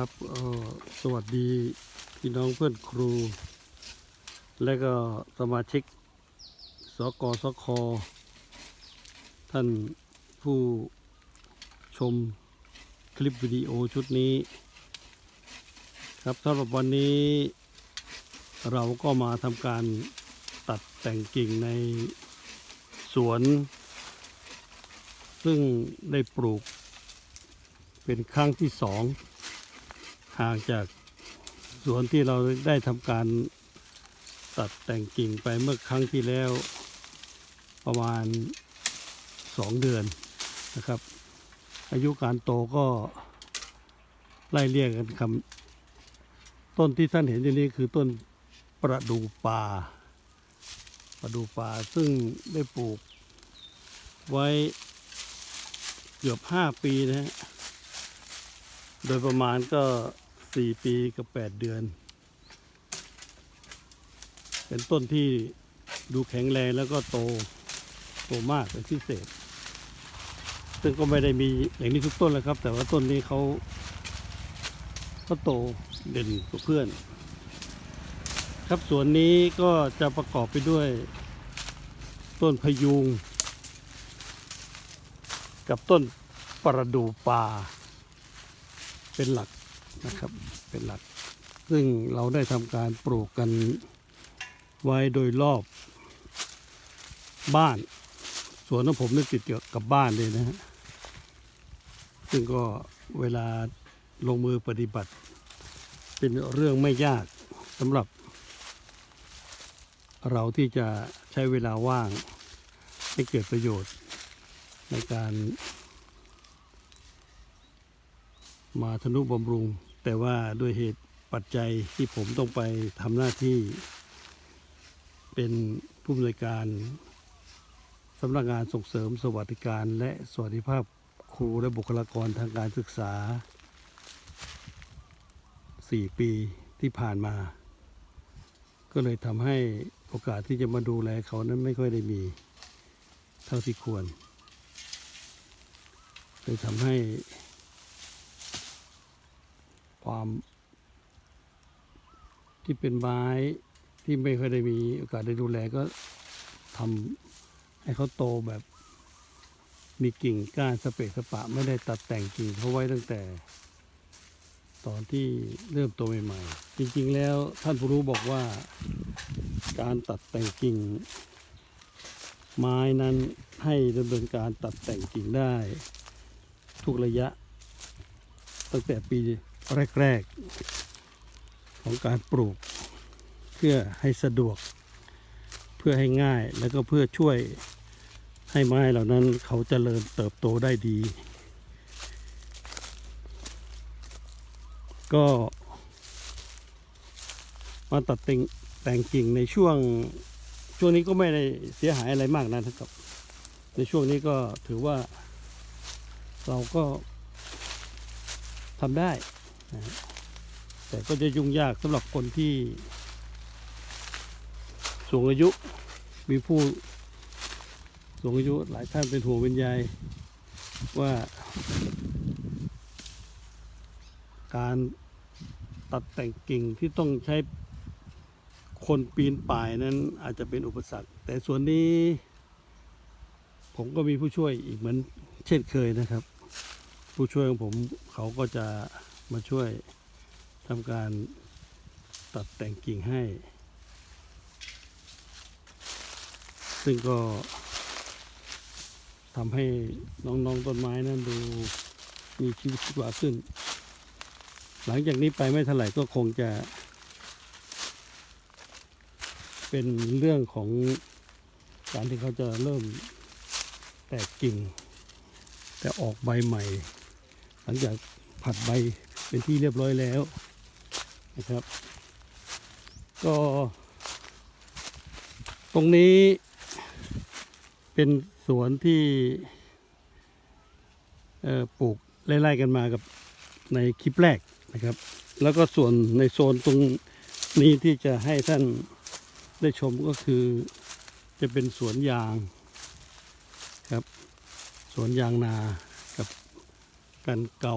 ครับสวัสดีพี่น้องเพื่อนครู และก็สมาชิกสกสคท่านผู้ชมคลิปวิดีโอชุดนี้ ครับสำหรับวันนี้ เราก็มาทำการตัดแต่งกิ่งในสวน ซึ่งได้ปลูกเป็นครั้งที่สอง ห่างจากสวนที่เราได้ทำการตัดแต่งกิ่งไปเมื่อครั้งที่แล้วประมาณสองเดือนนะครับ อายุการโตก็ไล่เรียกกันคำต้นที่ท่านเห็นอยู่นี้คือต้นประดูป่าประดูป่าซึ่งได้ปลูกไว้เกือบห้าปีนะฮะโดยประมาณก็ สี่ปีกับแปดเดือน เป็นต้นที่ดูแข็งแรงแล้วก็โต โตมากเป็นพิเศษ ซึ่งก็ไม่ได้มีอย่างนี้ทุกต้นแล้วครับ แต่ว่าต้นนี้เขาก็โตเด่นกว่าเพื่อน ครับสวนนี้ก็จะประกอบไปด้วย ต้นพยุง กับต้นประดู่ป่า เป็นหลัก นะครับเป็นหลัก ซึ่งเราได้ทำการปลูกกันไว้โดยรอบบ้านสวนของผมนี่ติดกับบ้านเลยนะฮะซึ่งก็เวลาลงมือปฏิบัติ เป็นเรื่องไม่ยากสำหรับ เราที่จะใช้เวลาว่าง ให้เกิดประโยชน์ ในการ มาทนุบำรุง แต่ว่าด้วยเหตุปัจจัยที่ผมต้องไปทำหน้าที่ เป็นผู้อำนวยการสำนักงานส่งเสริมสวัสดิการ และสวัสดิภาพครูและบุคลากรทางการศึกษา 4 ปีที่ผ่านมา ก็เลยทำให้โอกาสที่จะมาดูแลเขานั้นไม่ค่อยได้มีเท่าที่ควรเลยทำให้ ความที่เป็นไม้ที่ไม่เคยได้มีโอกาสได้ดูแลก็ทำให้เขาโตแบบมีกิ่งก้านสเปะสปะ ไม่ได้ตัดแต่งกิ่งเขาไว้ตั้งแต่ ตอนที่เริ่มโตใหม่ๆ จริงๆแล้วท่านผู้รู้บอกว่า การตัดแต่งกิ่ง ไม้นั้นให้ดำเนินการตัดแต่งกิ่งได้ ทุกระยะ ตั้งแต่ปี แรก ๆ ของการปลูก เพื่อให้สะดวก เพื่อให้ง่ายแล้วก็เพื่อช่วยให้ไม้เหล่านั้นเขาเจริญเติบโตได้ดี ก็มาตัดแต่งแต่งกิ่งในช่วงช่วงนี้ก็ไม่ได้เสียหายอะไรมากนะครับ ในช่วงนี้ก็ถือว่าเราก็ทำได้ แต่ก็จะยุ่งยากสำหรับคนที่ สูงอายุมีผู้สูงอายุหลายท่านเป็นห่วงเป็นใยว่า การตัดแต่งกิ่งที่ต้องใช้คนปีนป่ายนั้นอาจจะเป็นอุปสรรค แต่ส่วนนี้ ผมก็มีผู้ช่วยอีกเหมือนเช่นเคยนะครับ ผู้ช่วยของผมเขาก็จะ มาช่วยทำการตัดแต่งกิ่งให้ ซึ่งก็ทำให้น้องๆต้นไม้นั้นดูมีชีวิตชีวาขึ้น หลังจากนี้ไปไม่เท่าไหร่ก็คงจะ เป็นเรื่องของการที่เขาจะเริ่มแตกกิ่ง แต่ออกใบใหม่ หลังจากผัดใบ เป็นที่เรียบร้อยแล้วนะครับ ก็ ตรงนี้เป็นสวนที่ปลูกไล่ๆกันมากับในคลิปแรกนะครับ แล้วก็ส่วนในโซนตรงนี้ที่จะให้ท่านได้ชมก็คือจะเป็นสวนยางครับ สวนยางนากับการเกา